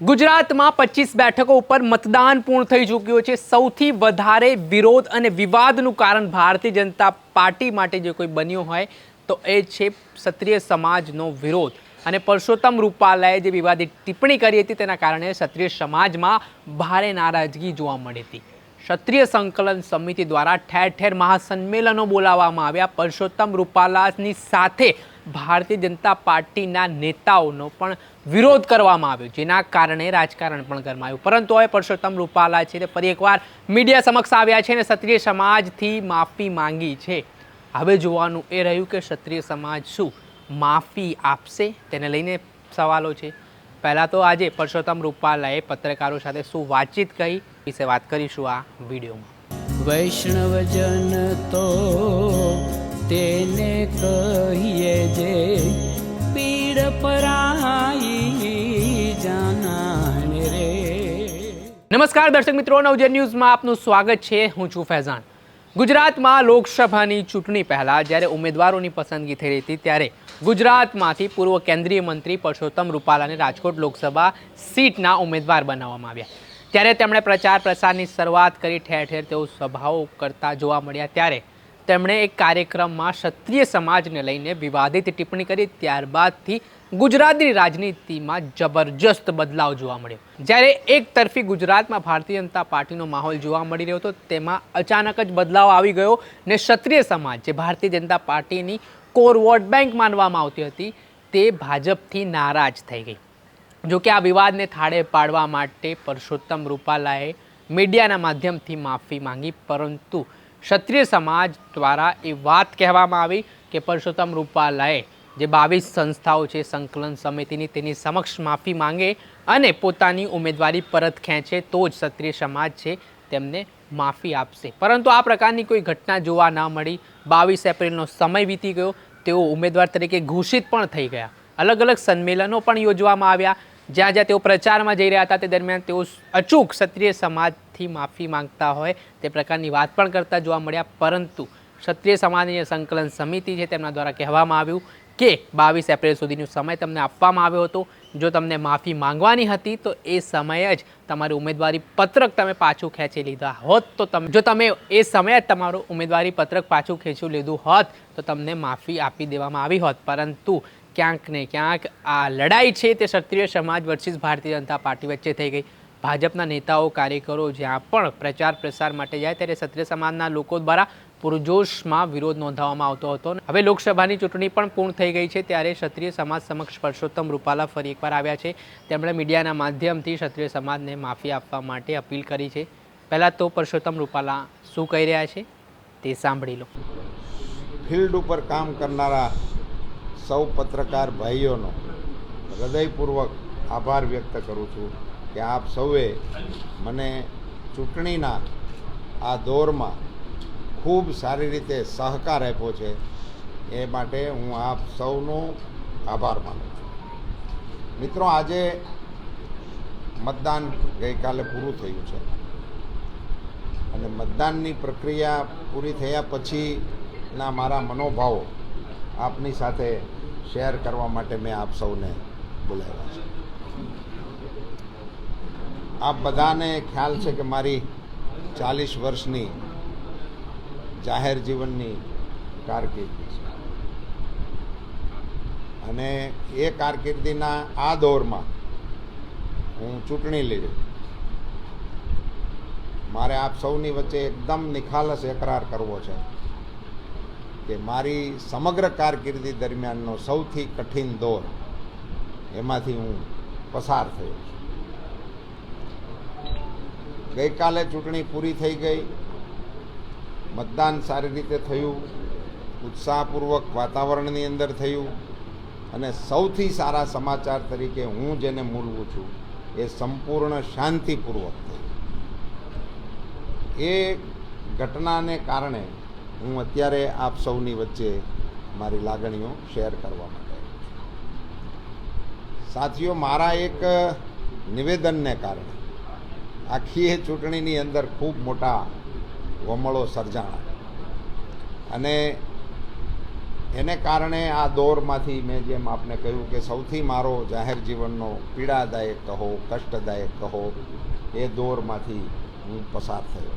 ગુજરાતમાં પચીસ બેઠકો ઉપર મતદાન પૂર્ણ થઈ ચૂક્યું છે. સૌથી વધારે વિરોધ અને વિવાદનું કારણ ભારતીય જનતા પાર્ટી માટે જે કોઈ બન્યું હોય તો એ છે ક્ષત્રિય સમાજનો વિરોધ. અને પરસોત્તમ રૂપાલાએ જે વિવાદિત ટિપ્પણી કરી હતી તેના કારણે ક્ષત્રિય સમાજમાં ભારે નારાજગી જોવા મળી હતી. ક્ષત્રિય સંકલન સમિતિ દ્વારા ઠેર ઠેર મહાસંમેલનો બોલાવવામાં આવ્યા. પરસોત્તમ રૂપાલાની સાથે ભારતીય જનતા પાર્ટીના નેતાઓનો પણ વિરોધ કરવામાં આવ્યો, જેના કારણે રાજકારણ પણ ગરમાયું. પરંતુ હવે પરસોત્તમ રૂપાલા છે તે ફરી એકવાર મીડિયા સમક્ષ આવ્યા છે અને ક્ષત્રિય સમાજથી માફી માંગી છે. હવે જોવાનું એ રહ્યું કે ક્ષત્રિય સમાજ શું માફી આપશે? તેને લઈને સવાલો છે. પહેલાં તો આજે પરસોત્તમ રૂપાલાએ પત્રકારો સાથે શું વાતચીત કહી વિશે વાત કરીશું આ વિડીયોમાં. વૈષ્ણવજન તો તેને કહીએ જે પીડ રે. નમસ્કાર, દર્શક મિત્રો. નવજન ન્યૂઝમાં આપનું સ્વાગત છે. હું છું ફૈઝાન. ગુજરાતમાં લોકસભાની ચૂંટણી પહેલાં જ્યારે ઉમેદવારોની પસંદગી થઈ રહી હતી, ત્યારે ગુજરાતમાંથી પૂર્વ કેન્દ્રીય મંત્રી પરસોત્તમ રૂપાલાને રાજકોટ લોકસભા સીટના ઉમેદવાર બનાવવામાં આવ્યા. ત્યારે તેમણે પ્રચાર પ્રસારની શરૂઆત કરી. ઠેર ઠેર તેઓ સભાઓ કરતા જોવા મળ્યા. ત્યારે તેમણે એક કાર્યક્રમમાં ક્ષત્રિય સમાજને લઈને વિવાદિત ટિપ્પણી કરી, ત્યારબાદથી ગુજરાતની રાજનીતિમાં જબરજસ્ત બદલાવ જોવા મળ્યો. જ્યારે એક તરફી ગુજરાતમાં ભારતીય જનતા પાર્ટીનો માહોલ જોવા મળી રહ્યો હતો, તેમાં અચાનક જ બદલાવ આવી ગયો ને ક્ષત્રિય સમાજ, જે ભારતીય જનતા પાર્ટીની કોર વોટ બેંક માનવામાં આવતી હતી, તે ભાજપથી નારાજ થઈ ગઈ. જોકે આ વિવાદને થાળે પાડવા માટે પરસોત્તમ રૂપાલાએ મીડિયાના માધ્યમથી માફી માંગી, પરંતુ ક્ષત્રિય સમાજ દ્વારા એ વાત કહેવામાં આવી કે પરસોત્તમ રૂપાલાએ જે બાવીસ સંસ્થાઓ છે, સંકલન સમિતિની તેની સમક્ષ માફી માંગે અને પોતાની ઉમેદવારી પરત ખેંચે, તો જ ક્ષત્રિય સમાજ છે તેમને માફી આપશે. પરંતુ આ પ્રકારની કોઈ ઘટના જોવા ન મળી. બાવીસ એપ્રિલનો સમય વીતી ગયો. તેઓ ઉમેદવાર તરીકે ઘોષિત પણ થઈ ગયા. અલગ અલગ સંમેલનો પણ યોજવામાં આવ્યા. જ્યાં જ્યાં તેઓ પ્રચારમાં જઈ રહ્યા હતા, તે દરમિયાન તેઓ અચૂક ક્ષત્રિય સમાજથી માફી માંગતા હોય તે પ્રકારની વાત પણ કરતા જોવા મળ્યા. પરંતુ ક્ષત્રિય સમાજની સંકલન સમિતિ છે, તેમના દ્વારા કહેવામાં આવ્યું કે બાવીસ એપ્રિલ સુધીનો સમય તમને આપવામાં આવ્યો હતો. જો તમને માફી માંગવાની હતી, તો એ સમયે જ તમારું ઉમેદવારી પત્રક તમે પાછું ખેંચી લીધા હોત. તો તમે, જો તમે એ સમયે જ તમારું ઉમેદવારી પત્રક પાછું ખેંચી લીધું હોત, તો તમને માફી આપી દેવામાં આવી હોત. પરંતુ ક્યાંક ને ક્યાંક આ લડાઈ છે તે ક્ષત્રિય સમાજ વર્સિસ ભારતીય જનતા પાર્ટી વચ્ચે થઈ ગઈ. ભાજપના નેતાઓ, કાર્યકરો જ્યાં પણ પ્રચાર પ્રસાર માટે જાય ત્યારે ક્ષત્રિય સમાજના લોકો દ્વારા પૂરજોશમાં વિરોધ નોંધાવવામાં આવતો હતો. હવે લોકસભાની ચૂંટણી પણ પૂર્ણ થઈ ગઈ છે ત્યારે ક્ષત્રિય સમાજ સમક્ષ પરસોત્તમ રૂપાલા ફરી એકવાર આવ્યા છે. તેમણે મીડિયાના માધ્યમથી ક્ષત્રિય સમાજને માફી આપવા માટે અપીલ કરી છે. પહેલાં તો પરસોત્તમ રૂપાલા શું કહી રહ્યા છે તે સાંભળી લો. ફિલ્ડ ઉપર કામ કરનારા સૌ પત્રકાર ભાઈઓનો હૃદયપૂર્વક આભાર વ્યક્ત કરું છું કે આપ સૌએ મને ચૂંટણીના આ દોરમાં ખૂબ સારી રીતે સહકાર આપ્યો છે. એ માટે હું આપ સૌનો આભાર માનું છું. મિત્રો, આજે મતદાન ગઈકાલે પૂરું થયું છે. અને મતદાનની પ્રક્રિયા પૂરી થયા પછીના મારા મનોભાવો આપની સાથે શેર કરવા માટે મેં આપ સૌને બોલાવ્યા છે. આપ બધાને ખ્યાલ છે કે મારી ચાલીસ વર્ષની જાહેર જીવનની કારકિર્દી છે. અને એ કારકિર્દીના આ દોરમાં હું ચૂંટણી લડી મારે આપ સૌની વચ્ચે એકદમ નિખાલસ એકરાર કરવો છે. કે મારી સમગ્ર કારકિર્દી દરમિયાનનો સૌથી કઠિન દોર એમાંથી હું પસાર થયો છું. ગઈકાલે ચૂંટણી પૂરી થઈ ગઈ. મતદાન સારી રીતે થયું. ઉત્સાહપૂર્વક વાતાવરણની અંદર થયું. અને સૌથી સારા સમાચાર તરીકે હું જેને મૂલવું છું એ સંપૂર્ણ શાંતિપૂર્વક થયું. એ ઘટનાને કારણે હું અત્યારે આપ સૌની વચ્ચે મારી લાગણીઓ શેર કરવા માટે સાથીઓ, મારા એક નિવેદનને કારણે આખી એ ચૂંટણીની અંદર ખૂબ મોટા વમળો સર્જાણા. અને એને કારણે આ દોરમાંથી મેં જેમ આપને કહ્યું કે સૌથી મારો જાહેર જીવનનો પીડાદાયક કહો, કષ્ટદાયક કહો, એ દોરમાંથી હું પસાર થયો.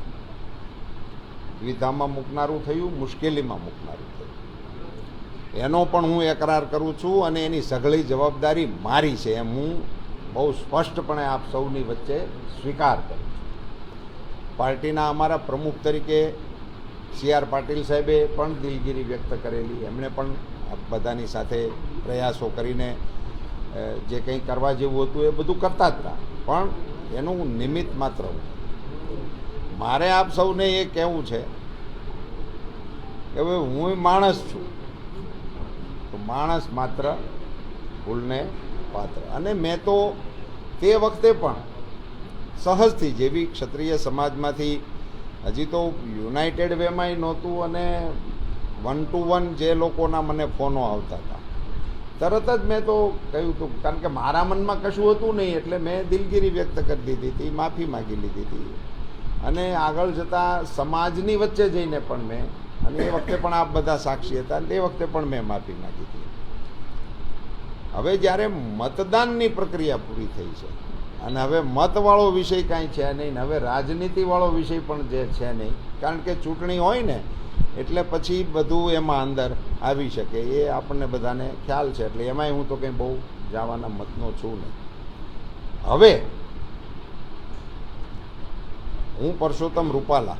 દ્વિધામાં મૂકનારું થયું, મુશ્કેલીમાં મૂકનારું થયું. એનો પણ હું એકરાર કરું છું અને એની સઘળી જવાબદારી મારી છે એમ હું બહુ સ્પષ્ટપણે આપ સૌની વચ્ચે સ્વીકાર કરું છું. પાર્ટીના અમારા પ્રમુખ તરીકે સી આર પાટીલ સાહેબે પણ દિલગીરી વ્યક્ત કરેલી. એમણે પણ બધાની સાથે પ્રયાસો કરીને જે કંઈ કરવા જેવું હતું એ બધું કરતા જ હતા. પણ એનું નિમિત્ત માત્ર. મારે આપ સૌને એ કહેવું છે કે હવે હું માણસ છું. તો માણસ માત્ર ભૂલને પાત્ર. અને મેં તો તે વખતે પણ સહજથી જેવી ક્ષત્રિય સમાજમાંથી હજી તો યુનાઇટેડ વેમાંય નહોતું અને વન ટુ વન જે લોકોના મને ફોનો આવતા હતા. તરત જ મેં તો કહ્યું હતું કારણ કે મારા મનમાં કશું હતું નહીં, એટલે મેં દિલગીરી વ્યક્ત કરી દીધી હતી, માફી માગી લીધી હતી. અને આગળ જતાં સમાજની વચ્ચે જઈને પણ મેં, અને એ વખતે પણ આપ બધા સાક્ષી હતા તે વખતે પણ મેં માફી માગી હતી. હવે જ્યારે મતદાનની પ્રક્રિયા પૂરી થઈ છે, અને હવે મતવાળો વિષય કાંઈ છે નહીં હવે રાજનીતિવાળો વિષય પણ જે છે નહીં, કારણ કે ચૂંટણી હોય ને, એટલે પછી બધું એમાં અંદર આવી શકે, એ આપણને બધાને ખ્યાલ છે, એટલે એમાંય હું તો કંઈ બહુ જવાના મતનો છું નહીં. હવે હું પરસોત્તમ રૂપાલા.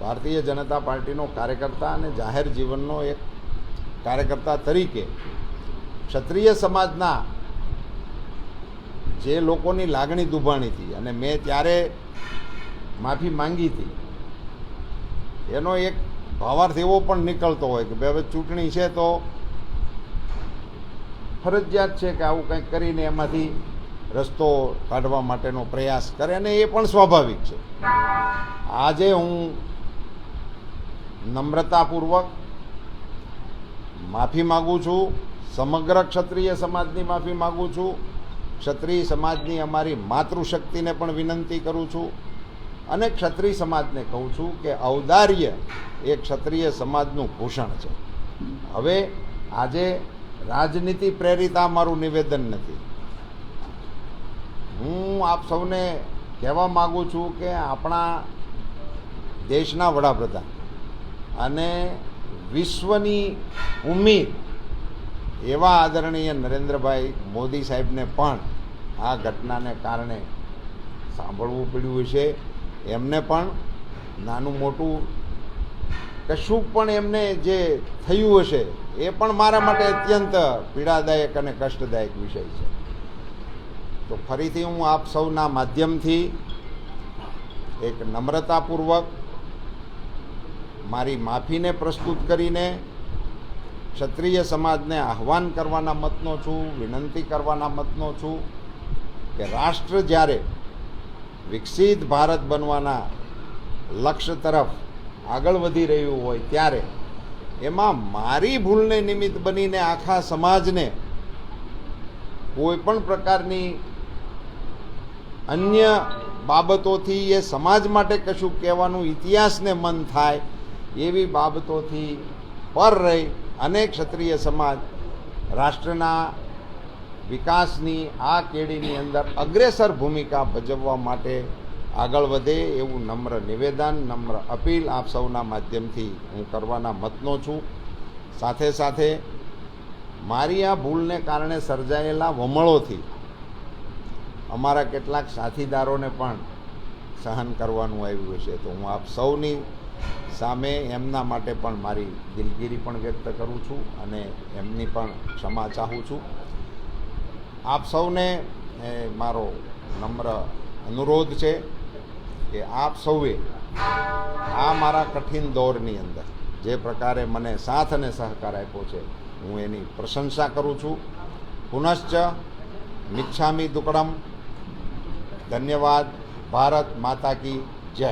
ભારતીય જનતા પાર્ટીનો કાર્યકર્તા અને જાહેર જીવનનો એક કાર્યકર્તા તરીકે ક્ષત્રિય સમાજના જે લોકોની લાગણી દુભાણી હતી અને મેં ત્યારે માફી માંગી હતી, એનો એક ભાવાર્થ એવો પણ નીકળતો હોય કે ભાઈ હવે ચૂંટણી છે તો ફરજિયાત છે કે આવું કંઈક કરીને એમાંથી રસ્તો કાઢવા માટેનો પ્રયાસ કરે અને એ પણ સ્વાભાવિક છે. આજે હું નમ્રતાપૂર્વક માફી માગું છું, સમગ્ર ક્ષત્રિય સમાજની માફી માગું છું, ક્ષત્રિય સમાજની અમારી માતૃશક્તિને પણ વિનંતી કરું છું અને ક્ષત્રિય સમાજને કહું છું કે ઔદાર્ય એ ક્ષત્રિય સમાજનું ભૂષણ છે. હવે આજે રાજનીતિ પ્રેરિત આ મારું નિવેદન નથી. હું આપ સૌને કહેવા માગું છું કે આપણા દેશના વડાપ્રધાન અને વિશ્વની ઉમ્મીદ એવા આદરણીય નરેન્દ્રભાઈ મોદી સાહેબને પણ આ ઘટનાને કારણે સાંભળવું પડ્યું છે એમને પણ નાનું મોટું કશું પણ એમને જે થયું હશે એ પણ મારા માટે અત્યંત પીડાદાયક અને કષ્ટદાયક વિષય છે. તો ફરીથી હું આપ સૌના માધ્યમથી એક નમ્રતાપૂર્વક મારી માફીને પ્રસ્તુત કરીને ક્ષત્રિય સમાજને આહ્વાન કરવાના મતનો છું, વિનંતી કરવાના મતનો છું કે રાષ્ટ્ર જ્યારે વિકસિત ભારત બનવાના લક્ષ્ય તરફ આગળ વધી રહ્યું હોય ત્યારે એમાં મારી ભૂલને નિમિત્ત બનીને આખા સમાજને કોઈ પણ પ્રકારની અન્ય બાબતોથી એ સમાજ માટે કશું કહેવાનું ઇતિહાસને મન થાય એવી બાબતોથી પર રહી અને ક્ષત્રિય સમાજ રાષ્ટ્રના વિકાસની આ કેડીની અંદર અગ્રેસર ભૂમિકા ભજવવા માટે આગળ વધે એવું નમ્ર નિવેદન, નમ્ર અપીલ આપ સૌના માધ્યમથી હું કરવાના મતનો છું. સાથે સાથે મારી આ ભૂલને કારણે સર્જાયેલા વમળોથી અમારા કેટલાક સાથીદારોને પણ સહન કરવાનું આવ્યું છે તો હું આપ સૌની સામે એમના માટે પણ મારી દિલગીરી પણ વ્યક્ત કરું છું અને એમની પણ ક્ષમા ચાહું છું. આપ સૌને મારો નમ્ર અનુરોધ છે કે આપ સૌએ આ મારા કઠિન દોરની અંદર જે પ્રકારે મને સાથ અને સહકાર આપ્યો છે, હું એની પ્રશંસા કરું છું. પુનશ્ચ મિચ્છામી દુકડમ ધન્યવાદ ભારત માતા કી જય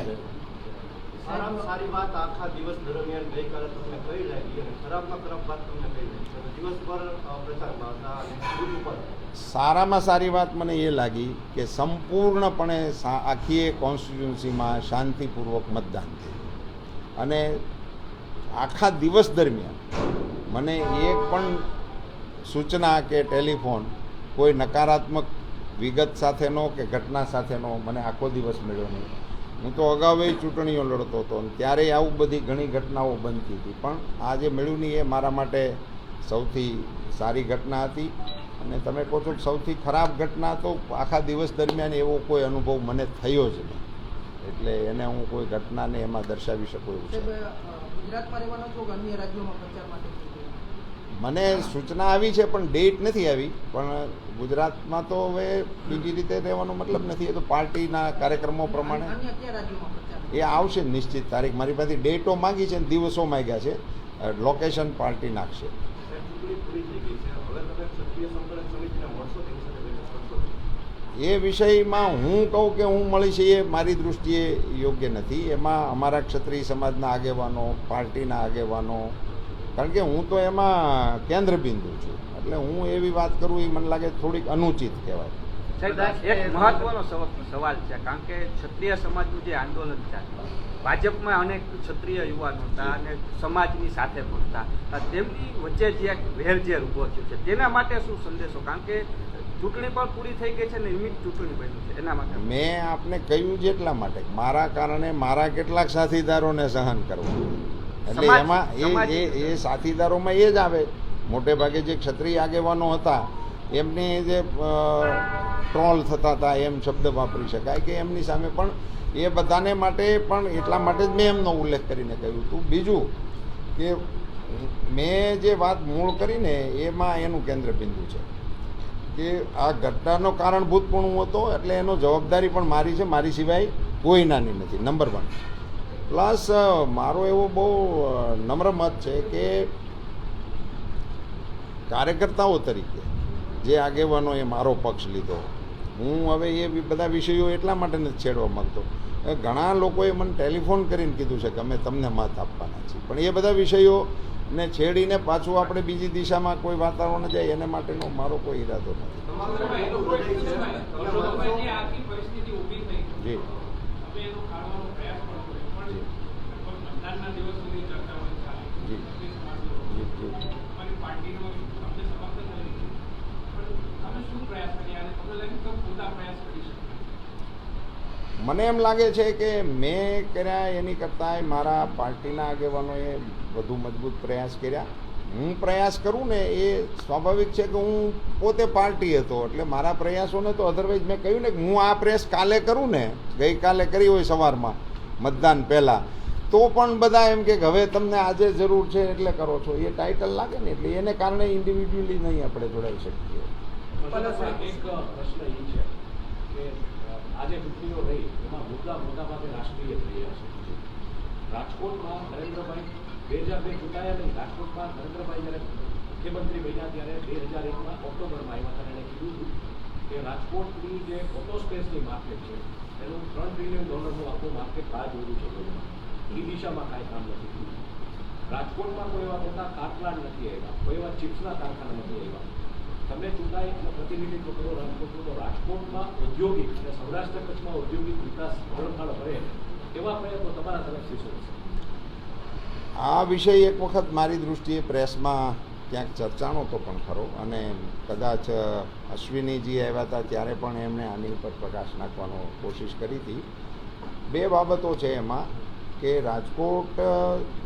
સારામાં સારી વાત આખા દિવસ દરમિયાન ગઈકાલે તમને કઈ લાગી અને ખરાબમાં ખરાબ વાત તમને કઈ લાગી. દિવસભર પ્રચારમાં હતા અને ઉપર. સારામાં સારી વાત મને એ લાગી કે સંપૂર્ણપણે આખી એ કોન્સ્ટિટ્યુન્સીમાં શાંતિપૂર્વક મતદાન થયું. અને આખા દિવસ દરમિયાન મને એક પણ સૂચના કે ટેલિફોન કોઈ નકારાત્મક વિગત સાથેનો કે ઘટના સાથેનો મને આખો દિવસ મળ્યો નહીં. હું તો અગાઉ ચૂંટણીઓ લડતો હતો અને ત્યારે આવું બધી ઘણી ઘટનાઓ બનતી હતી. પણ આ જે મળ્યું નહીં એ મારા માટે સૌથી સારી ઘટના હતી. અને તમે કહો છો સૌથી ખરાબ ઘટના તો આખા દિવસ દરમિયાન એવો કોઈ અનુભવ મને થયો જ નહીં. એટલે એને હું કોઈ ઘટનાને એમાં દર્શાવી શકું એવું છે. મને સૂચના આવી છે પણ ડેટ નથી આવી. પણ ગુજરાતમાં તો હવે બીજી રીતે રહેવાનો મતલબ નથી. એ તો પાર્ટીના કાર્યક્રમો પ્રમાણે એ આવશે નિશ્ચિત તારીખ. મારી પાસે ડેટો માંગી છે ને દિવસો માંગ્યા છે. લોકેશન પાર્ટી નાખશે. એ વિષયમાં હું કહું કે હું મળીશ એ મારી દૃષ્ટિએ યોગ્ય નથી. એમાં અમારા ક્ષત્રિય સમાજના આગેવાનો પાર્ટીના આગેવાનો કારણ કે હું તો એમાં કેન્દ્રબિંદુ છું. એટલે હું એવી વાત કરું એ મને લાગે થોડીક અનુચિત કહેવાય. એક મહત્વનો સવ- સવાલ છે કારણ કે ક્ષત્રિય સમાજનું જે આંદોલન ચાલે ભાજપમાં અનેક ક્ષત્રિય યુવાનો હતા અને સમાજની સાથે પણ હતા. તેમની વચ્ચે જે એક વેરઝેર ઊભો થયો છે તેના માટે શું સંદેશો? કારણ કે ચૂંટણી પણ પૂરી થઈ ગઈ છે ને નિમિત્ત ચૂંટણી બન્યું છે એના માટે. મેં આપને કહ્યું છે એટલા માટે. મારા કારણે મારા કેટલાક સાથીદારોને સહન કરવું એટલે એમાં એ એ એ સાથીદારોમાં એ જ આવે. મોટે ભાગે જે ક્ષત્રિય આગેવાનો હતા એમની જે ટ્રોલ થતા હતા એમ શબ્દ વાપરી શકાય કે એમની સામે પણ એ બધાને માટે પણ એટલા માટે જ મેં એમનો ઉલ્લેખ કરીને કહ્યું હતું. બીજું કે મેં જે વાત મૂળ કરીને એમાં એનું કેન્દ્ર બિંદુ છે કે આ ઘટનાનો કારણભૂત પણ હું હતો એટલે એનો જવાબદારી પણ મારી છે. મારી સિવાય કોઈ નાની નથી. નંબર વન પ્લસ મારો એવો બહુ નમ્ર મત છે કે કાર્યકર્તાઓ તરીકે જે આગેવાનો એ મારો પક્ષ લીધો. હું હવે એ બધા વિષયો એટલા માટે નથી છેડવા માગતો. ઘણા લોકોએ મને ટેલિફોન કરીને કીધું છે કે અમે તમને મત આપવાના છીએ. પણ એ બધા વિષયો ને છેડીને પાછું આપણે બીજી દિશામાં કોઈ વાતાવરણ જાય, એને માટેનો મારો કોઈ ઈરાદો નથી તમારું એનું હૃદય છે તમે જી જી જી જી મને એમ લાગે છે કે મેં કર્યા એની કરતાં મારા પાર્ટીના આગેવાનોએ વધુ મજબૂત પ્રયાસ કર્યા. હું પ્રયાસ કરું ને એ સ્વાભાવિક છે કે હું પોતે પાર્ટી હતો, એટલે મારા પ્રયાસોને તો અધરવાઇઝ મેં કહ્યું ને કે હું આ પ્રયાસ કાલે કરું ને, ગઈકાલે કરી હોય સવારમાં મતદાન પહેલાં. તો પણ બધા એમ કે હવે તમને આજે જરૂર છે એટલે કરો છો. એ ટાઇટલ લાગે ને એટલે એને કારણે ઇન્ડિવિજ્યુઅલી નહીં આપણે જોડાઈ શકીએ. એક પ્રશ્ન એ છે કે આજે ચૂંટણીઓ રહી, એમાં મુદ્દા મોટાભાગે રાષ્ટ્રીય થઈ રહ્યા છે. રાજકોટમાં નરેન્દ્રભાઈ બે હજાર નહીં. રાજકોટમાં નરેન્દ્રભાઈ જ્યારે મુખ્યમંત્રી બન્યા ત્યારે બે હજાર એકમાં ઓક્ટોબરમાં આવ્યા હતા કીધું હતું કે રાજકોટની જે ઓટો સ્પેસની માર્કેટ છે, એનું ત્રણ ટ્રિલિયન ડોલરનું આખું માર્કેટ બહાર જોયું છે. એ દિશામાં કાંઈ કામ નથી. થયું રાજકોટમાં કોઈ એવા મોટા કારખાના નથી આવ્યા. કોઈ એવા ચિપ્સના કારખાના નથી આવ્યા. તમે ચૂંટાઈ અને પ્રતિનિધિત્વ કરો રાજકોટનું તો રાજકોટમાં ઔદ્યોગિક અને સૌરાષ્ટ્ર કચ્છમાં ઔદ્યોગિક વિકાસ હળફળ ભરે એવા પ્રયત્નો તમારા તરફથી શું આ વિષય એક વખત મારી દૃષ્ટિએ પ્રેસમાં ક્યાંક ચર્ચાનો તો પણ ખરો. અને કદાચ અશ્વિનીજી આવ્યા હતા ત્યારે પણ એમણે આની ઉપર પ્રકાશ નાખવાનો કોશિશ કરી હતી. બે બાબતો છે એમાં. કે રાજકોટ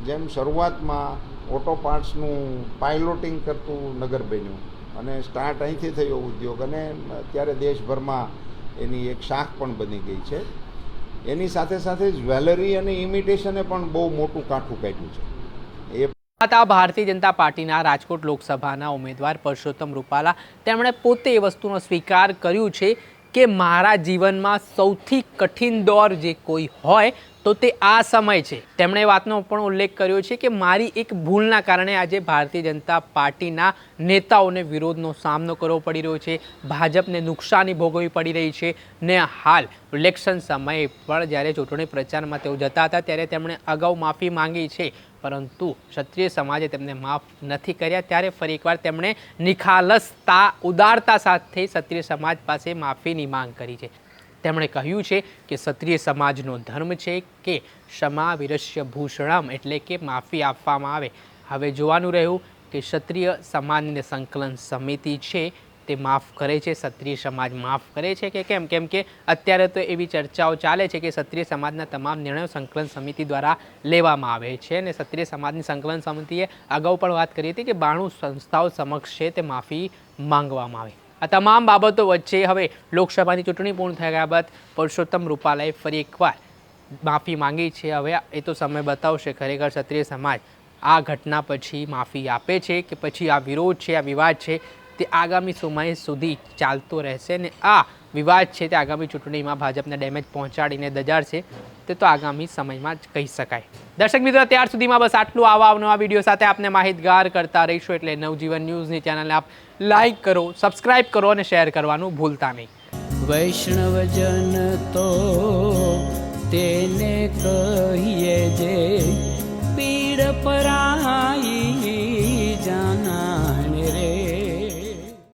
જેમ શરૂઆતમાં ઓટો પાર્ટ્સનું પાઇલોટિંગ કરતું નગર બન્યું અને સ્ટાર્ટ અહીંથી થયો ઉદ્યોગ અને અત્યારે દેશભરમાં એની એક શાખ પણ બની ગઈ છે. એની સાથે સાથે જ્વેલરી અને ઇમિટેશને પણ બહુ મોટું કાઠું કાઢ્યું છે. એ હતા ભારતીય જનતા પાર્ટીના રાજકોટ લોકસભાના ઉમેદવાર પરસોત્તમ રૂપાલા, તેમણે પોતે એ વસ્તુનો સ્વીકાર કર્યું છે કે મારા જીવનમાં સૌથી કઠિન દોર જે કોઈ હોય તો તે આ સમય છે. તેમણે વાતનો પણ ઉલ્લેખ કર્યો છે કે મારી એક ભૂલના કારણે આજે ભારતીય જનતા પાર્ટીના નેતાઓને વિરોધનો સામનો કરવો પડી રહ્યો છે. ભાજપને નુકસાની ભોગવવી પડી રહી છે. ને હાલ ઇલેક્શન સમયે પણ જ્યારે ચૂંટણી પ્રચારમાં તેઓ જતા હતા ત્યારે તેમણે અગાઉ માફી માંગી છે. પરંતુ ક્ષત્રિય સમાજે તેમને માફ નથી કર્યા. ત્યારે ફરી એકવાર તેમણે નિખાલસતા, ઉદારતા સાથે ક્ષત્રિય સમાજ પાસે માફીની માંગ કરી છે. તેમણે કહ્યું છે કે ક્ષત્રિય સમાજનો ધર્મ છે કે ક્ષમા વિરસ્ય ભૂષણમ એટલે કે માફી આપવામાં આવે. હવે જોવાનું રહ્યું કે ક્ષત્રિય સમાજની સંકલન સમિતિ છે તે માફ કરે છે, ક્ષત્રિય સમાજ માફ કરે છે કે કેમ? કેમ કે અત્યારે તો એવી ચર્ચાઓ ચાલે છે કે ક્ષત્રિય સમાજના તમામ નિર્ણયો સંકલન સમિતિ દ્વારા લેવામાં આવે છે અને ક્ષત્રિય સમાજની સંકલન સમિતિએ અગાઉ પણ વાત કરી હતી કે બાણું સંસ્થાઓ સમક્ષ છે તે માફી માંગવામાં આવે. આ તમામ બાબતો વચ્ચે હવે લોકસભાની ચૂંટણી પૂર્ણ થયા બાદ પુરુષોત્તમ રૂપાલાએ ફરી એકવાર માફી માંગી છે. હવે એ તો સમય બતાવશે. ખરેખર ક્ષત્રિય સમાજ આ ઘટના પછી માફી આપે છે કે પછી આ વિરોધ છે, આ વિવાદ છે તે આગામી સમય સુધી ચાલતો રહેશે ને આ વિવાદ છે તે આગામી ચૂંટણીમાં ભાજપને ડેમેજ પહોંચાડીને દજાડશે તે તો આગામી સમયમાં જ કહી શકાય. દર્શક મિત્રો, ત્યાર સુધીમાં બસ આટલું આવા અવનવા વીડિયો સાથે આપને માહિતગાર કરતા રહીશું એટલે નવજીવન ન્યૂઝની ચેનલને આપ લાઇક કરો સબસ્ક્રાઇબ કરો અને શેર કરવાનું ભૂલતા નહીં. વૈષ્ણવજન તો તેને કહીએ જે પીડ પરાઈ